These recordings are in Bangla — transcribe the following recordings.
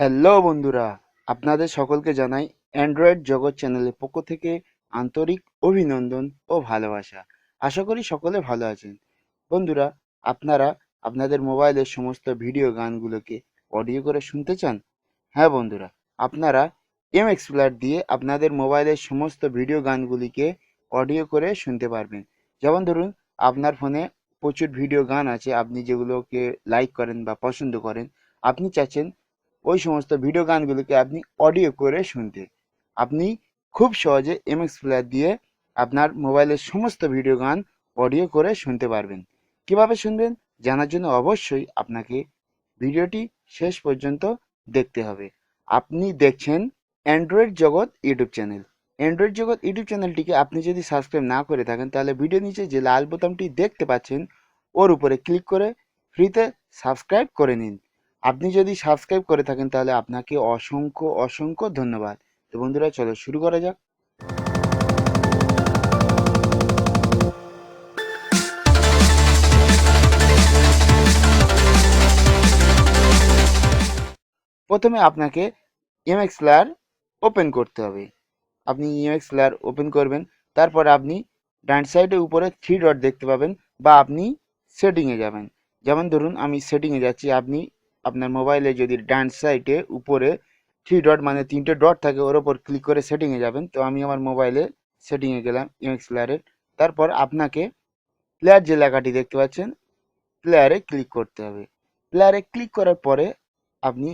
হ্যালো বন্ধুরা, আপনাদের সকলকে জানাই অ্যান্ড্রয়েড জগৎ চ্যানেলের পক্ষ থেকে আন্তরিক অভিনন্দন ও ভালোবাসা। আশা করি সকলে ভালো আছেন। বন্ধুরা, আপনারা আপনাদের মোবাইলের সমস্ত ভিডিও গানগুলোকে অডিও করে শুনতে চান? হ্যাঁ বন্ধুরা, আপনারা এম এক্সপ্লার দিয়ে আপনাদের মোবাইলের সমস্ত ভিডিও গানগুলিকে অডিও করে শুনতে পারবেন। যেমন ধরুন, আপনার ফোনে প্রচুর ভিডিও গান আছে, আপনি যেগুলোকে লাইক করেন বা পছন্দ করেন, আপনি চাচ্ছেন ওই সমস্ত ভিডিও গানগুলোকে আপনি অডিও করে শুনতে। আপনি খুব সহজে এমএক্স প্লেয়ার দিয়ে আপনার মোবাইলের সমস্ত ভিডিও গান অডিও করে শুনতে পারবেন। কীভাবে শুনবেন? জানার জন্য অবশ্যই আপনাকে ভিডিওটি শেষ পর্যন্ত দেখতে হবে। আপনি দেখছেন Android Jagat YouTube channel Android Jagat YouTube চ্যানেলটিকে আপনি যদি সাবস্ক্রাইব না করে থাকেন, তাহলে ভিডিও নিচে যে লাল বোতামটি দেখতে পাচ্ছেন, ওর উপরে ক্লিক করে ফ্রিতে সাবস্ক্রাইব করে নিন। আপনি যদি সাবস্ক্রাইব করে থাকেন, তাহলে আপনাকে অসংখ্য অসংখ্য ধন্যবাদ। তো বন্ধুরা, চলো শুরু করা যাক। প্রথমে আপনাকে এমএক্স প্লেয়ার ওপেন করতে হবে। আপনি এমএক্স প্লেয়ার ওপেন করবেন, তারপর আপনি ডান সাইডে উপরে থ্রি ডট দেখতে পাবেন, বা আপনি সেটিংয়ে যাবেন। যেমন ধরুন, আমি সেটিংয়ে যাচ্ছি, আপনি আপনার মোবাইলে যদি ডান সাইডে উপরে থ্রি ডট মানে তিনটে ডট থাকে, ওর ওপর ক্লিক করে সেটিংয়ে যাবেন। তো আমি আমার মোবাইলে সেটিংয়ে গেলাম এমএক্স প্লেয়ারের তারপর আপনাকে প্লেয়ার যে লেখাটি দেখতে পাচ্ছেন প্লেয়ারে ক্লিক করতে হবে। প্লেয়ারে ক্লিক করার পরে আপনি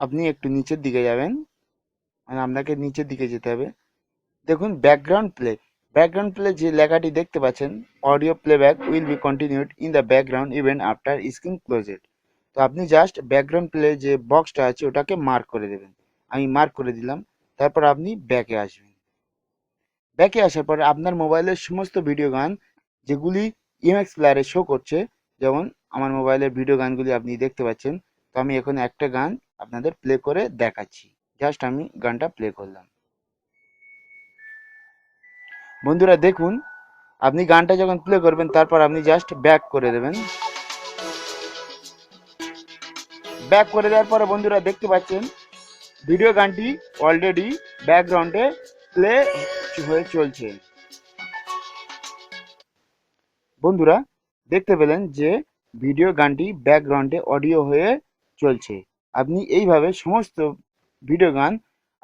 আপনি একটু নিচের দিকে যাবেন। মানে আপনাকে নিচের দিকে যেতে হবে। দেখুন ব্যাকগ্রাউন্ড প্লে ব্যাকগ্রাউন্ড প্লে যে লেখাটি দেখতে পাচ্ছেন audio playback will be continued in the background even after screen closed তো আপনি জাস্ট ব্যাকগ্রাউন্ড প্লে যে বক্সটা আছে, ওটাকে মার্ক করে দেবেন। আমি মার্ক করে দিলাম, তারপর আপনি ব্যাকে আসবেন। ব্যাকে আসার পরে আপনার মোবাইলের সমস্ত ভিডিও গান, যেগুলি ইএমএক্স প্লেয়ারে শো করছে, যেমন আমার মোবাইলের ভিডিও গানগুলি আপনি দেখতে পাচ্ছেন, তো আমি এখন একটা গান আপনাদের প্লে করে দেখাচ্ছি। জাস্ট আমি গানটা প্লে করলাম। বন্ধুরা দেখুন, আপনি গানটা যখন প্লে করবেন, তারপর আপনি জাস্ট ব্যাক করে দেবেন। ব্যাক করে দেওয়ার পরে বন্ধুরা দেখতে পাচ্ছেন ভিডিও গানটি অলরেডি ব্যাকগ্রাউন্ডে প্লে হয়ে চলছে। বন্ধুরা দেখতে পেলেন যে ভিডিও গানটি ব্যাকগ্রাউন্ডে অডিও হয়ে চলছে। আপনি এইভাবে সমস্ত ভিডিও গান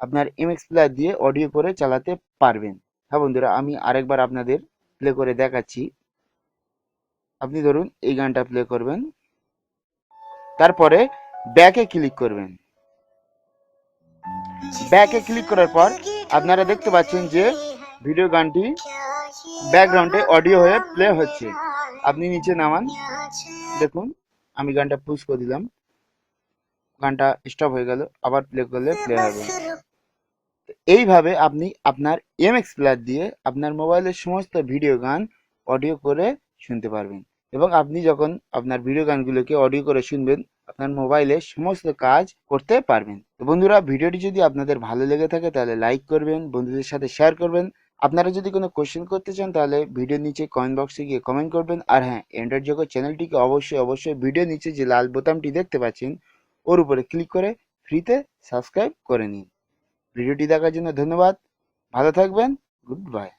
আপনার এমএক্স প্লেয়ার দিয়ে অডিও করে চালাতে পারবেন। হ্যাঁ বন্ধুরা, আমি আরেকবার আপনাদের প্লে করে দেখাচ্ছি। আপনি ধরুন এই গানটা প্লে করবেন। তারপরে ব্যাকে ক্লিক করবেন। ব্যাকে ক্লিক করার পর আপনারা দেখতে পাচ্ছেন যে ভিডিও গানটি ব্যাকগ্রাউন্ডে অডিও হয়ে প্লে হচ্ছে। আপনি নিচে নামান। দেখুন, আমি গানটা পুশ করে দিলাম। গানটা স্টপ হয়ে গেল, আবার প্লে করলে প্লে হবে। এইভাবে আপনি আপনার এমএক্স প্লেয়ার দিয়ে আপনার মোবাইলের সমস্ত ভিডিও গান অডিও করে শুনতে পারবেন। এবং আপনি যখন আপনার ভিডিও গানগুলোকে অডিও করে শুনবেন আপনার মোবাইলে সমস্ত কাজ করতে পারবেন। তো বন্ধুরা, ভিডিওটি যদি আপনাদের ভালো লেগে থাকে তাহলে লাইক করবেন, বন্ধুদের সাথে শেয়ার করবেন। আপনারা যদি কোনো কোশ্চেন করতে চান তাহলে ভিডিওর নিচে কমেন্ট বক্সে গিয়ে কমেন্ট করবেন। আর হ্যাঁ অ্যান্ড্রয়েড জগৎ চ্যানেলটিকে অবশ্যই অবশ্যই ভিডিওর নিচে যে লাল বোতামটি দেখতে পাচ্ছেন, ওর উপরে ক্লিক করে ফ্রিতে সাবস্ক্রাইব করে নিন। ভিডিওটি দেখার জন্য ধন্যবাদ। ভালো থাকবেন। Good bye